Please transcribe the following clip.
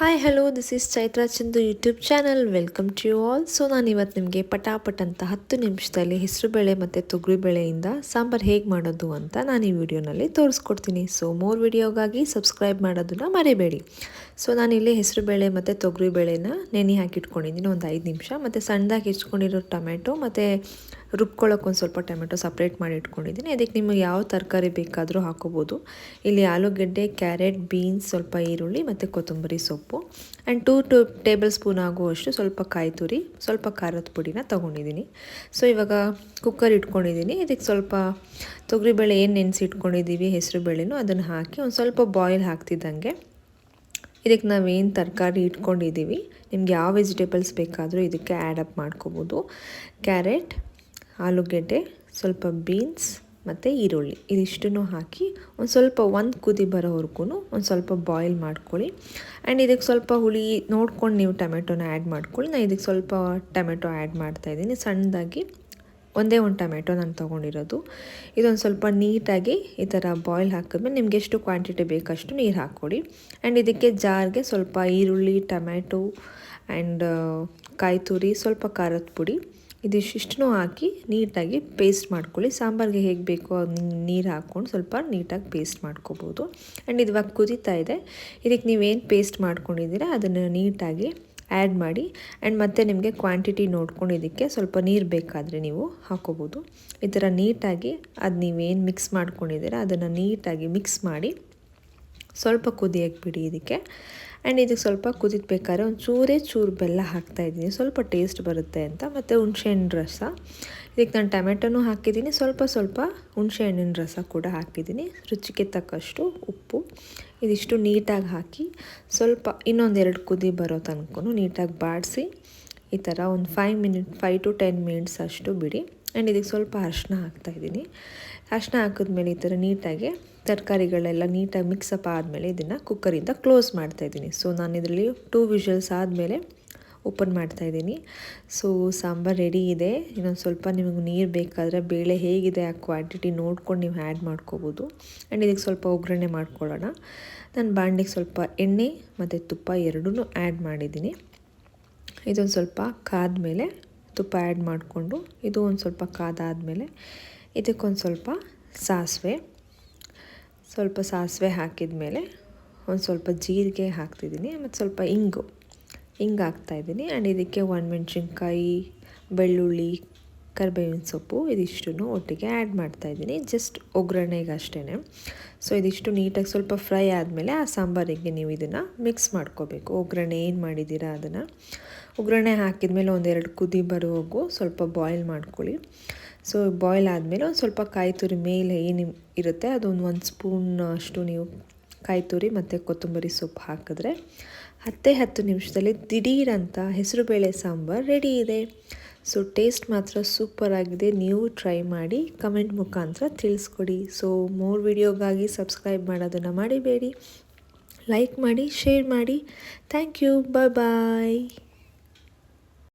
Hi hello this is Chaitra Chandu YouTube channel welcome to you all so ನಾನು ಇವತ್ತು ನಿಮಗೆ ಪಟಾಪಟ್ ಅಂತ ಹತ್ತು ನಿಮಿಷದಲ್ಲಿ ಹೆಸರುಬೇಳೆ ಮತ್ತು ತೊಗರಿಬೇಳೆಯಿಂದ ಸಾಂಬಾರು ಹೇಗೆ ಮಾಡೋದು ಅಂತ ನಾನು ಈ ವಿಡಿಯೋನಲ್ಲಿ ತೋರಿಸ್ಕೊಡ್ತೀನಿ. ಸೊ ಮೋರ್ ವಿಡಿಯೋಗಾಗಿ ಸಬ್ಸ್ಕ್ರೈಬ್ ಮಾಡೋದನ್ನು ಮರಿಬೇಡಿ. ಸೊ ನಾನಿಲ್ಲಿ ಹೆಸರುಬೇಳೆ ಮತ್ತು ತೊಗರಿಬೇಳೆನ ನೆನೆ ಹಾಕಿಟ್ಕೊಂಡಿದ್ದೀನಿ ಒಂದು ಐದು ನಿಮಿಷ. ಮತ್ತು ಸಣ್ಣದಾಗಿ ಹೆಚ್ಕೊಂಡಿರೋ ಟೊಮೆಟೊ ಮತ್ತು ರುಬ್ಕೊಳ್ಳೋಕೆ ಒಂದು ಸ್ವಲ್ಪ ಟೊಮೆಟೊ ಸಪ್ರೇಟ್ ಮಾಡಿ ಇಟ್ಕೊಂಡಿದ್ದೀನಿ. ಅದಕ್ಕೆ ನಿಮಗೆ ಯಾವ ತರಕಾರಿ ಬೇಕಾದರೂ ಹಾಕೋಬೋದು. ಇಲ್ಲಿ ಆಲೂಗಡ್ಡೆ, ಕ್ಯಾರೆಟ್, ಬೀನ್ಸ್, ಸ್ವಲ್ಪ ಈರುಳ್ಳಿ ಮತ್ತು ಕೊತ್ತಂಬರಿ ಸೊಪ್ಪು. And two to tablespoon ಆಗುವಷ್ಟು ಸ್ವಲ್ಪ ಕಾಯಿ ತುರಿ, ಸ್ವಲ್ಪ ಖಾರದ ಪುಡಿನ ತೊಗೊಂಡಿದ್ದೀನಿ. ಸೊ ಇವಾಗ ಕುಕ್ಕರ್ ಇಟ್ಕೊಂಡಿದ್ದೀನಿ. ಇದಕ್ಕೆ ಸ್ವಲ್ಪ ತೊಗರಿಬೇಳೆ ಏನು ನೆನೆಸಿ ಇಟ್ಕೊಂಡಿದ್ದೀವಿ ಹೆಸರು ಬೇಳೆನೂ ಅದನ್ನು ಹಾಕಿ ಒಂದು ಸ್ವಲ್ಪ ಬಾಯ್ಲ್ ಹಾಕ್ತಿದ್ದಂಗೆ ಇದಕ್ಕೆ ನಾವೇನು ತರಕಾರಿ ಇಟ್ಕೊಂಡಿದ್ದೀವಿ, ನಿಮ್ಗೆ ಯಾವ ವೆಜಿಟೇಬಲ್ಸ್ ಬೇಕಾದರೂ ಇದಕ್ಕೆ ಆ್ಯಡ್ ಅಪ್ ಮಾಡ್ಕೋಬೋದು. ಕ್ಯಾರೆಟ್ ಆಲೂಗೆಡ್ಡೆ, ಸ್ವಲ್ಪ ಬೀನ್ಸ್ ಮತ್ತು ಈರುಳ್ಳಿ. ಇದಿಷ್ಟನ್ನು ಹಾಕಿ ಒಂದು ಸ್ವಲ್ಪ ಒಂದು ಕುದಿ ಬರೋವರೆಗೂ ಒಂದು ಸ್ವಲ್ಪ ಬಾಯ್ಲ್ ಮಾಡ್ಕೊಳ್ಳಿ. ಆ್ಯಂಡ್ ಇದಕ್ಕೆ ಸ್ವಲ್ಪ ಹುಳಿ ನೋಡ್ಕೊಂಡು ನೀವು ಟೊಮೆಟೊನ ಆ್ಯಡ್ ಮಾಡ್ಕೊಳ್ಳಿ. ನಾನು ಇದಕ್ಕೆ ಸ್ವಲ್ಪ ಟೊಮೆಟೊ ಆ್ಯಡ್ ಮಾಡ್ತಾಯಿದ್ದೀನಿ ಸಣ್ಣದಾಗಿ ಒಂದೇ ಒಂದು ಟೊಮೆಟೊ ನಾನು ತೊಗೊಂಡಿರೋದು. ಇದೊಂದು ಸ್ವಲ್ಪ ನೀಟಾಗಿ ಈ ಥರ ಬಾಯ್ಲ್ ಹಾಕಿದ್ಮೇಲೆ ನಿಮ್ಗೆ ಎಷ್ಟು ಕ್ವಾಂಟಿಟಿ ಬೇಕಷ್ಟು ನೀರು ಹಾಕ್ಕೊಡಿ. ಆ್ಯಂಡ್ ಇದಕ್ಕೆ ಜಾರ್ಗೆ ಸ್ವಲ್ಪ ಈರುಳ್ಳಿ ಟೊಮ್ಯಾಟೊ ಆ್ಯಂಡ್ ಕಾಯಿ ತುರಿ ಸ್ವಲ್ಪ ಖಾರದ ಪುಡಿ. ಇದಿಷ್ಟನ್ನು ಹಾಕಿ ನೀಟಾಗಿ ಪೇಸ್ಟ್ ಮಾಡ್ಕೊಳ್ಳಿ. ಸಾಂಬಾರಿಗೆ ಹೇಗೆ ಬೇಕೋ ನೀರು ಹಾಕ್ಕೊಂಡು ಸ್ವಲ್ಪ ನೀಟಾಗಿ ಪೇಸ್ಟ್ ಮಾಡ್ಕೋಬೋದು. ಆ್ಯಂಡ್ ಇದು ಇವಾಗ ಕುದೀತಾ ಇದೆ. ಇದಕ್ಕೆ ನೀವೇನು ಪೇಸ್ಟ್ ಮಾಡ್ಕೊಂಡಿದ್ದೀರಾ ಅದನ್ನು ನೀಟಾಗಿ ಆ್ಯಡ್ ಮಾಡಿ. ಆ್ಯಂಡ್ ಮತ್ತೆ ನಿಮಗೆ ಕ್ವಾಂಟಿಟಿ ನೋಡ್ಕೊಂಡು ಇದಕ್ಕೆ ಸ್ವಲ್ಪ ನೀರು ಬೇಕಾದರೆ ನೀವು ಹಾಕೋಬೋದು. ಈ ಥರ ನೀಟಾಗಿ ಅದು ನೀವೇನು ಮಿಕ್ಸ್ ಮಾಡ್ಕೊಂಡಿದ್ದೀರಾ ಅದನ್ನು ನೀಟಾಗಿ ಮಿಕ್ಸ್ ಮಾಡಿ ಸ್ವಲ್ಪ ಕುದಿಯಕ್ಕೆ ಬಿಡಿ ಇದಕ್ಕೆ. ಆ್ಯಂಡ್ ಇದಕ್ಕೆ ಸ್ವಲ್ಪ ಕುದಿದ್ಬೇಕಾದ್ರೆ ಒಂದು ಚೂರೇ ಚೂರು ಬೆಲ್ಲ ಹಾಕ್ತಾಯಿದ್ದೀನಿ ಸ್ವಲ್ಪ ಟೇಸ್ಟ್ ಬರುತ್ತೆ ಅಂತ. ಮತ್ತು ಹುಣಸೆಹಣ್ಣು ರಸ. ಇದಕ್ಕೆ ನಾನು ಟೊಮೆಟೊನೂ ಹಾಕಿದ್ದೀನಿ. ಸ್ವಲ್ಪ ಸ್ವಲ್ಪ ಹುಣಸೆಹಣ್ಣಿನ ರಸ ಕೂಡ ಹಾಕಿದ್ದೀನಿ. ರುಚಿಗೆ ತಕ್ಕಷ್ಟು ಉಪ್ಪು. ಇದಿಷ್ಟು ನೀಟಾಗಿ ಹಾಕಿ ಸ್ವಲ್ಪ ಇನ್ನೊಂದೆರಡು ಕುದಿ ಬರೋ ತನಕ ನೀಟಾಗಿ ಬಾಡಿಸಿ ಈ ಥರ ಒಂದು five minute five to ten minutes ಅಷ್ಟು ಬಿಡಿ. ಆ್ಯಂಡ್ ಇದಕ್ಕೆ ಸ್ವಲ್ಪ ಅರಶಿನ ಹಾಕ್ತಾಯಿದ್ದೀನಿ ಅರಶಿನ ಹಾಕಿದ್ಮೇಲೆ ಈ ಥರ ನೀಟಾಗಿ ತರಕಾರಿಗಳೆಲ್ಲ ನೀಟಾಗಿ ಮಿಕ್ಸಪ್ ಆದಮೇಲೆ ಇದನ್ನು ಕುಕ್ಕರಿಂದ ಕ್ಲೋಸ್ ಮಾಡ್ತಾಯಿದ್ದೀನಿ ಸೊ ನಾನು ಇದರಲ್ಲಿ ಟೂ ವಿಷಲ್ಸ್ ಆದಮೇಲೆ ಓಪನ್ ಮಾಡ್ತಾಯಿದ್ದೀನಿ ಸೊ ಸಾಂಬಾರು ರೆಡಿ ಇದೆ. ಇನ್ನೊಂದು ಸ್ವಲ್ಪ ನಿಮಗೆ ನೀರು ಬೇಕಾದರೆ ಬೇಳೆ ಹೇಗಿದೆ ಆ ಕ್ವಾಂಟಿಟಿ ನೋಡ್ಕೊಂಡು ನೀವು ಆ್ಯಡ್ ಮಾಡ್ಕೋಬೋದು. ಆ್ಯಂಡ್ ಇದಕ್ಕೆ ಸ್ವಲ್ಪ ಒಗ್ಗರಣೆ ಮಾಡ್ಕೊಳ್ಳೋಣ. ನಾನು ಬಾಂಡಿಗೆ ಸ್ವಲ್ಪ ಎಣ್ಣೆ ಮತ್ತು ತುಪ್ಪ ಎರಡೂ ಆ್ಯಡ್ ಮಾಡಿದ್ದೀನಿ. ಇದೊಂದು ಸ್ವಲ್ಪ ಕಾದ್ಮೇಲೆ ತುಪ್ಪ ಆ್ಯಡ್ ಮಾಡಿಕೊಂಡು ಇದು ಒಂದು ಸ್ವಲ್ಪ ಕಾದಾದಮೇಲೆ ಇದಕ್ಕೊಂದು ಸ್ವಲ್ಪ ಸಾಸಿವೆ ಸ್ವಲ್ಪ ಸಾಸಿವೆ ಹಾಕಿದ ಮೇಲೆ ಒಂದು ಸ್ವಲ್ಪ ಜೀರಿಗೆ ಹಾಕ್ತಿದ್ದೀನಿ ಮತ್ತು ಸ್ವಲ್ಪ ಇಂಗು ಹಿಂಗೆ ಹಾಕ್ತಾಯಿದ್ದೀನಿ ಆ್ಯಂಡ್ ಇದಕ್ಕೆ ಒಣಮೆಣ್ಸಿನ್ಕಾಯಿ, ಬೆಳ್ಳುಳ್ಳಿ ಕರಿಬೇವಿನ ಸೊಪ್ಪು ಇದಿಷ್ಟನ್ನು ಒಟ್ಟಿಗೆ ಆ್ಯಡ್ ಮಾಡ್ತಾಯಿದ್ದೀನಿ ಜಸ್ಟ್ ಒಗ್ಗರಣೆಗೆ ಅಷ್ಟೇ ಸೊ ಇದಿಷ್ಟು ನೀಟಾಗಿ ಸ್ವಲ್ಪ ಫ್ರೈ ಆದಮೇಲೆ ಆ ಸಾಂಬಾರಿಗೆ ನೀವು ಇದನ್ನು ಮಿಕ್ಸ್ ಮಾಡ್ಕೋಬೇಕು. ಒಗ್ಗರಣೆ ಏನು ಮಾಡಿದ್ದೀರಾ ಅದನ್ನು? ಒಗ್ಗರಣೆ ಹಾಕಿದ್ಮೇಲೆ ಒಂದೆರಡು ಕುದಿ ಬರುವಾಗೂ ಸ್ವಲ್ಪ ಬಾಯ್ಲ್ ಮಾಡ್ಕೊಳ್ಳಿ. ಸೊ ಬಾಯ್ಲ್ ಆದಮೇಲೆ ಒಂದು ಸ್ವಲ್ಪ ಕಾಯಿ ತುರಿ ಮೇಲೆ ಏನು ಇರುತ್ತೆ ಅದೊಂದು ಒಂದು ಸ್ಪೂನ್ ಅಷ್ಟು ನೀವು ಕಾಯಿ ತುರಿ ಮತ್ತು ಕೊತ್ತಂಬರಿ ಸೊಪ್ಪು ಹಾಕಿದ್ರೆ ಹತ್ತೇ ಹತ್ತು ನಿಮಿಷದಲ್ಲಿ ದಿಢೀರಂತ ಹೆಸರುಬೇಳೆ ಸಾಂಬಾರು ರೆಡಿ ಇದೆ. ಸೊ ಟೇಸ್ಟ್ ಮಾತ್ರ ಸೂಪರ್ ಆಗಿದೆ. ನೀವು ಟ್ರೈ ಮಾಡಿ ಕಮೆಂಟ್ ಮುಖಾಂತರ ತಿಳಿಸ್ಕೊಡಿ. ಸೊ ಮೋರ್ ವಿಡಿಯೋಗಾಗಿ ಸಬ್ಸ್ಕ್ರೈಬ್ ಮಾಡೋದನ್ನು ಮಾಡಿಬೇಡಿ ಲೈಕ್ ಮಾಡಿ ಶೇರ್ ಮಾಡಿ. Thank you bye bye